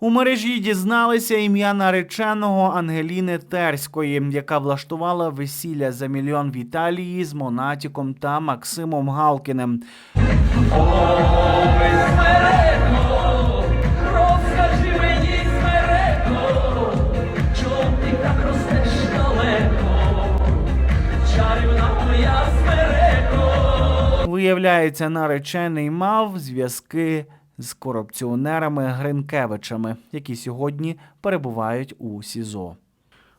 У мережі дізналися ім'я нареченого Ангеліни Терської, яка влаштувала весілля за мільйон в Італії з Монатіком та Максимом Галкіним. Виявляється, наречений мав зв'язки з корупціонерами Гринкевичами, які сьогодні перебувають у СІЗО.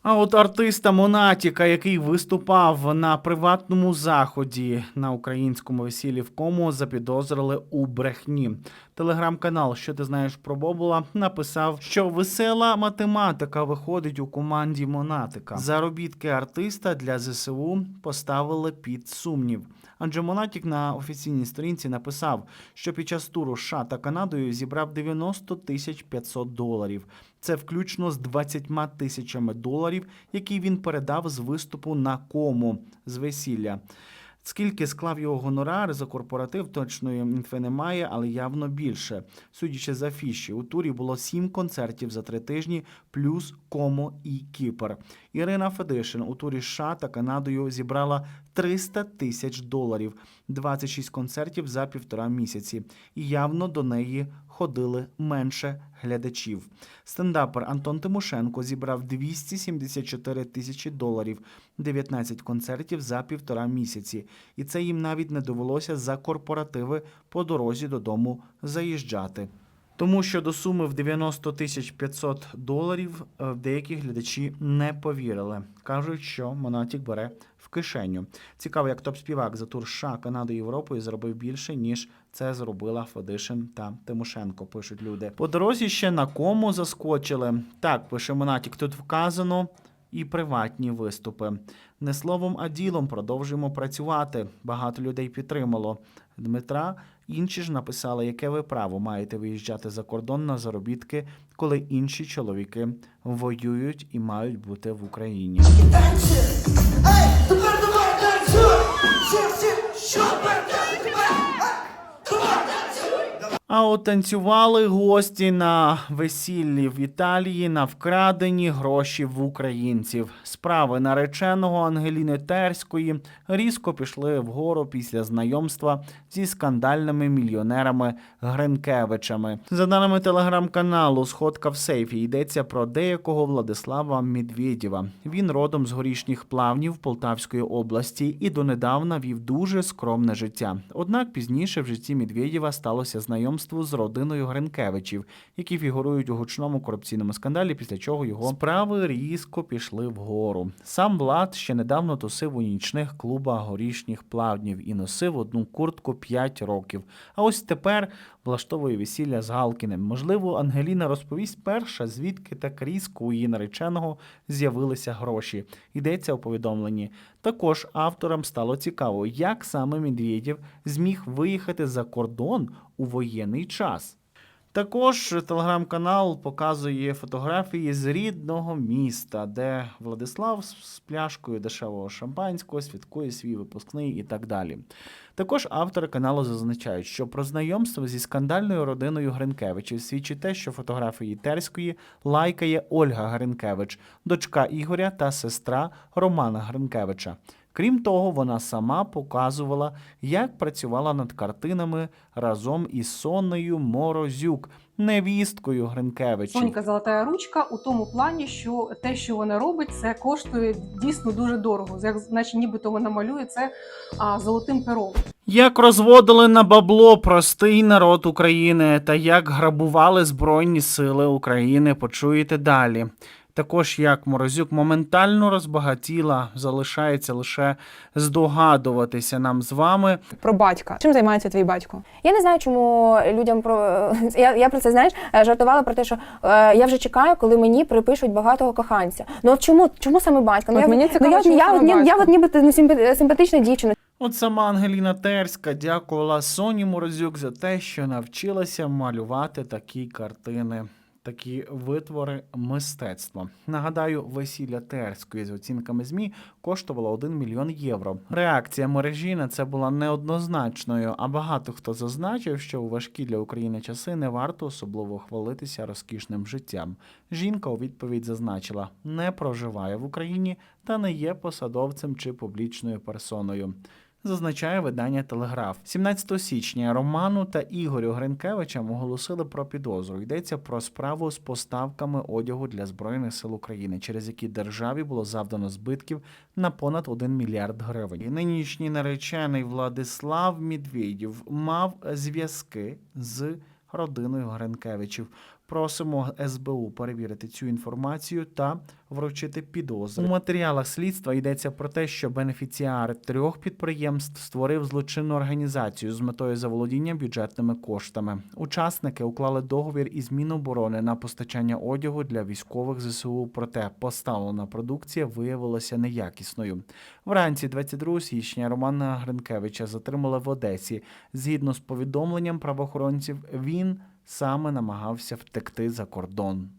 А от артиста Монатіка, який виступав на приватному заході на українському весіллі в кому, запідозрили у брехні. Телеграм-канал, що ти знаєш про Бобула, написав, що весела математика виходить у команді Монатика. Заробітки артиста для ЗСУ поставили під сумнів. Адже Монатік на офіційній сторінці написав, що під час туру США та Канадою зібрав 90 тисяч 500 доларів. Це включно з 20 тисячами доларів, які він передав з виступу на кому з весілля. Скільки склав його гонорар за корпоратив, точної інфи немає, але явно більше. Судячи з афіші, у турі було сім концертів за три тижні, плюс Комо і Кіпр. Ірина Федишин у турі США та Канадою зібрала 300 тисяч доларів, 26 концертів за півтора місяці. І явно до неї ходили менше глядачів. Стендапер Антон Тимошенко зібрав 274 тисячі доларів, 19 концертів за півтора місяці. І це їм навіть не довелося за корпоративи по дорозі додому заїжджати. Тому що до суми в 90 тисяч 500 доларів е, деякі глядачі не повірили. Кажуть, що Монатік бере в кишеню. Цікаво, як топ-співак за тур США, Канади Європою заробив більше, ніж це зробила Федишин та Тимошенко, пишуть люди. По дорозі ще на кому заскочили. Так, пише Монатік, тут вказано і приватні виступи. Не словом, а ділом продовжуємо працювати. Багато людей підтримало. Дмитра інші ж написали, яке ви право маєте виїжджати за кордон на заробітки, коли інші чоловіки воюють і мають бути в Україні. Ей, тепер давай танцюй! Всі, всі, що тепер? Тепер! Давай танцюй! А от танцювали гості на весіллі в Італії на вкрадені гроші в українців. Справи нареченого Ангеліни Терської різко пішли вгору після знайомства зі скандальними мільйонерами Гринкевичами. За даними телеграм-каналу Сходка в сейфі йдеться про деякого Владислава Медведєва. Він родом з горішніх плавнів Полтавської області і донедавна вів дуже скромне життя. Однак пізніше в житті Медведєва сталося знайомство з родиною Гринкевичів, які фігурують у гучному корупційному скандалі, після чого його справи різко пішли вгору. Сам Влад ще недавно тусив у нічних клубах горішніх плавнів і носив одну куртку 5 років. А ось тепер влаштовує весілля з Галкіним. Можливо, Ангеліна розповість перша, звідки так різко у її нареченого з'явилися гроші. Йдеться у повідомленні. Також авторам стало цікаво, як саме Медведєв зміг виїхати за кордон у воєнний час. Також телеграм-канал показує фотографії з рідного міста, де Владислав з пляшкою дешевого шампанського святкує свій випускний і так далі. Також автори каналу зазначають, що про знайомство зі скандальною родиною Гринкевичів свідчить те, що фотографії Терської лайкає Ольга Гринкевич, дочка Ігоря та сестра Романа Гринкевича. Крім того, вона сама показувала, як працювала над картинами разом із Соннею Морозюк, невісткою Гринкевичів. Сонька золота ручка у тому плані, що те, що вона робить, це коштує дійсно дуже дорого. Як наче нібито вона малює це а, золотим пером. Як розводили на бабло простий народ України та як грабували Збройні Сили України, почуєте далі. Також як Морозюк моментально розбагатіла, залишається лише здогадуватися нам з вами. про батька. Чим займається твій батько? Я не знаю, чому людям про я, я про це знаєш е, жартувала про те, що е, я вже чекаю, коли мені припишуть багатого коханця. Ну от чому чому саме батько? Ну От я мені ну, я, чому я, саме ні- я, батько? от ніби ну, симпа- симпатична дівчина. От сама Ангеліна Терська дякувала Соні Морозюк за те, що навчилася малювати такі картини. Такі витвори мистецтва. Нагадаю, весілля Терської з оцінками ЗМІ коштувало 1 мільйон євро. Реакція мережі на це була неоднозначною, а багато хто зазначив, що у важкі для України часи не варто особливо хвалитися розкішним життям. Жінка у відповідь зазначила, не проживає в Україні та не є посадовцем чи публічною персоною. Зазначає видання Телеграф 17 січня Роману та Ігорю Гринкевичам оголосили про підозру. Йдеться про справу з поставками одягу для збройних сил України, через які державі було завдано збитків на понад 1 мільярд гривень. Нинішній наречений Владислав Медведєв мав зв'язки з родиною Гринкевичів. Просимо СБУ перевірити цю інформацію та вручити підозри. У матеріалах слідства йдеться про те, що бенефіціар трьох підприємств створив злочинну організацію з метою заволодіння бюджетними коштами. Учасники уклали договір із Міноборони на постачання одягу для військових ЗСУ. Проте поставлена продукція виявилася неякісною. Вранці 22 січня Романа Гринкевича затримали в Одесі. Згідно з повідомленням правоохоронців, він саме намагався втекти за кордон.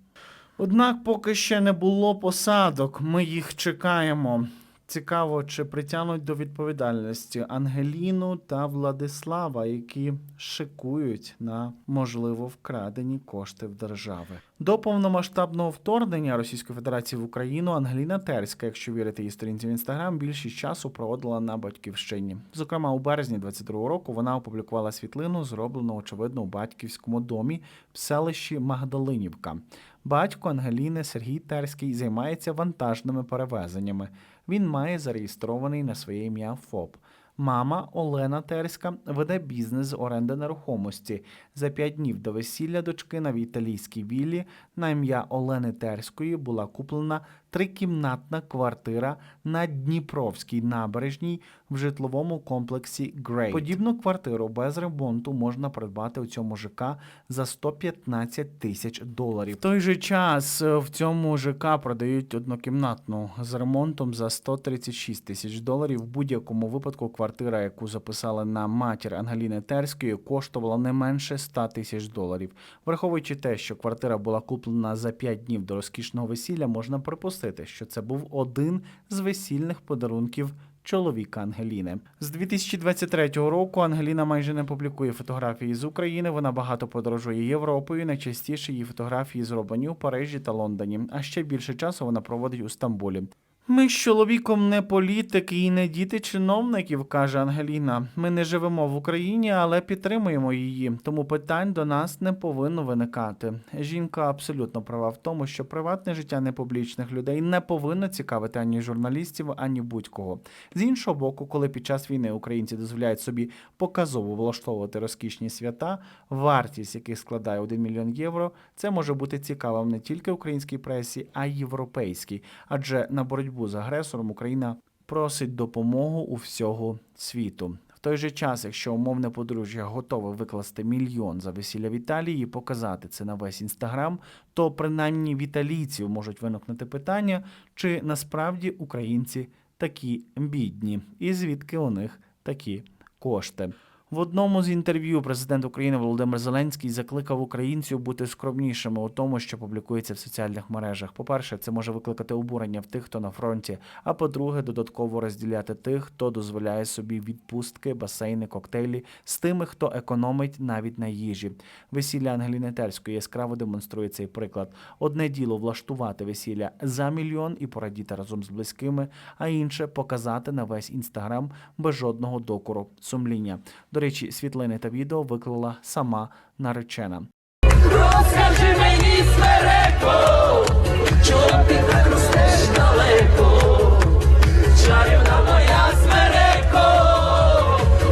Однак поки ще не було посадок, ми їх чекаємо. Цікаво, чи притягнуть до відповідальності Ангеліну та Владислава, які шикують на можливо вкрадені кошти в держави. До повномасштабного вторгнення Російської Федерації в Україну Ангеліна Терська, якщо вірити її сторінці в інстаграм, більшість часу проводила на батьківщині. Зокрема, у березні 22-го року вона опублікувала світлину, зроблену очевидно у батьківському домі в селищі Магдалинівка. Батько Ангеліни Сергій Терський займається вантажними перевезеннями. Він має зареєстрований на своє ім'я ФОП. Мама Олена Терська веде бізнес з оренди нерухомості. За п'ять днів до весілля дочки на італійській віллі на ім'я Олени Терської була куплена трикімнатна квартира на Дніпровській набережній в житловому комплексі Грейт. Подібну квартиру без ремонту можна придбати у цьому ЖК за 115 тисяч доларів. В той же час е, в цьому ЖК продають однокімнатну з ремонтом за 136 тисяч доларів. В будь-якому випадку квартира, яку записали на матір Ангеліни Терської, коштувала не менше 100 тисяч доларів. Враховуючи те, що квартира була куплена за 5 днів до розкішного весілля, можна припустити, що це був один з весільних подарунків. Чоловіка Ангеліни з 2023 року Ангеліна майже не публікує фотографії з України. Вона багато подорожує Європою. Найчастіше її фотографії зроблені у Парижі та Лондоні. А ще більше часу вона проводить у Стамбулі. Ми з чоловіком не політики і не діти чиновників, каже Ангеліна. Ми не живемо в Україні, але підтримуємо її. Тому питань до нас не повинно виникати. Жінка абсолютно права в тому, що приватне життя непублічних людей не повинно цікавити ані журналістів, ані будь-кого. З іншого боку, коли під час війни українці дозволяють собі показово влаштовувати розкішні свята, вартість яких складає 1 мільйон євро, це може бути цікавим не тільки українській пресі, а й європейській. Адже на боротьбу з агресором Україна просить допомогу у всього світу. В той же час, якщо умовне подружжя готове викласти мільйон за весілля в Італії і показати це на весь інстаграм, то принаймні в італійців можуть виникнути питання, чи насправді українці такі бідні, і звідки у них такі кошти. В одному з інтерв'ю президент України Володимир Зеленський закликав українців бути скромнішими у тому, що публікується в соціальних мережах. По-перше, це може викликати обурення в тих, хто на фронті. А по-друге, додатково розділяти тих, хто дозволяє собі відпустки, басейни, коктейлі з тими, хто економить навіть на їжі. Весілля Ангеліни Терської яскраво демонструє цей приклад. Одне діло влаштувати весілля за мільйон і порадіти разом з близькими, а інше показати на весь інстаграм без жодного докору сумління. До речі, світлини та відео виклала сама наречена. Розкажи мені, смереко, чом ти так ростеш далеко? Чарівна моя смереко,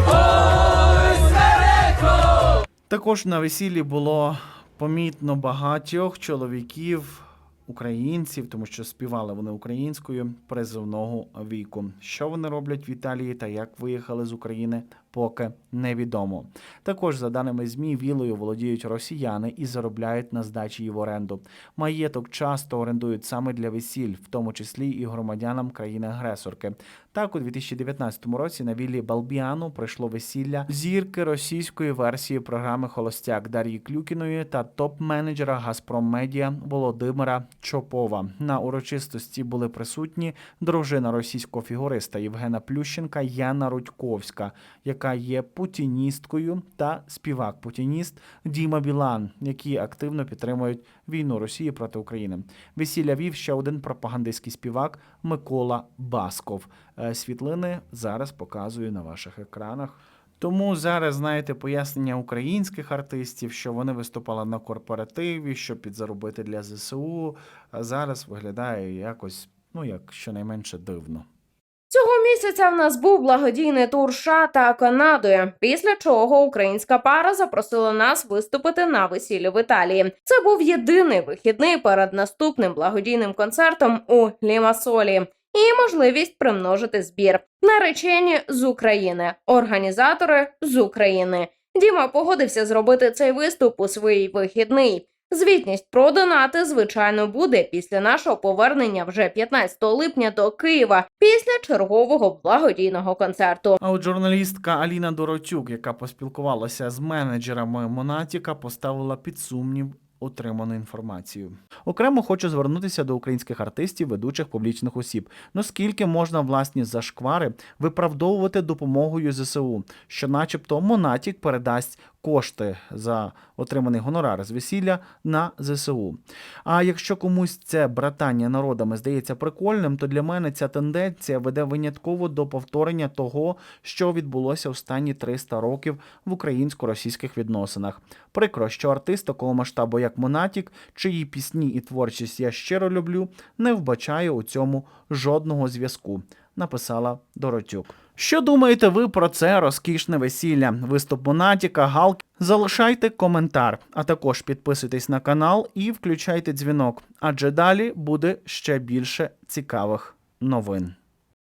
ой, смереко. Також на весіллі було помітно багатьох чоловіків, українців, тому що співали вони українською призовного віку. Що вони роблять в Італії та як виїхали з України, поки невідомо. Також, за даними ЗМІ, вілою володіють росіяни і заробляють на здачі її в оренду. Маєток часто орендують саме для весіль, в тому числі і громадянам країни-агресорки. Так, у 2019 році на віллі Балбіану пройшло весілля зірки російської версії програми Холостяк Дар'ї Клюкіної та топ-менеджера Газпром Медіа Володимира Чопова. На урочистості були присутні дружина російського фігуриста Євгена Плющенка Яна Рудьковська, яка є путіністкою, та співак-путініст Діма Білан, які активно підтримують війну Росії проти України. Весілля вів ще один пропагандистський співак Микола Басков. Е, Світлини зараз показую на ваших екранах. Тому зараз знаєте пояснення українських артистів, що вони виступали на корпоративі, щоб підзаробити для ЗСУ. А зараз виглядає якось, ну як щонайменше дивно. Цього місяця в нас був благодійний тур США та Канадою, після чого українська пара запросила нас виступити на весіллі в Італії. Це був єдиний вихідний перед наступним благодійним концертом у Лімасолі. І можливість примножити збір. Наречені з України, організатори з України. Діма погодився зробити цей виступ у свій вихідний. Звітність про донати, звичайно, буде після нашого повернення вже 15 липня до Києва після чергового благодійного концерту. А от журналістка Аліна Доротюк, яка поспілкувалася з менеджерами Монатіка, поставила під сумнів. Отриману інформацію окремо хочу звернутися до українських артистів, ведучих публічних осіб. Ну скільки можна власні зашквари виправдовувати допомогою ЗСУ, що, начебто, Монатік передасть кошти за отриманий гонорар з весілля на ЗСУ. А якщо комусь це братання народами здається прикольним, то для мене ця тенденція веде винятково до повторення того, що відбулося останні 300 років в українсько-російських відносинах. Прикро, що артист такого масштабу, як Монатік, чиї пісні і творчість я щиро люблю, не вбачає у цьому жодного зв'язку. Написала Доротюк. Що думаєте ви про це розкішне весілля? Виступ Монатіка, Галки? Залишайте коментар, а також підписуйтесь на канал і включайте дзвінок, адже далі буде ще більше цікавих новин.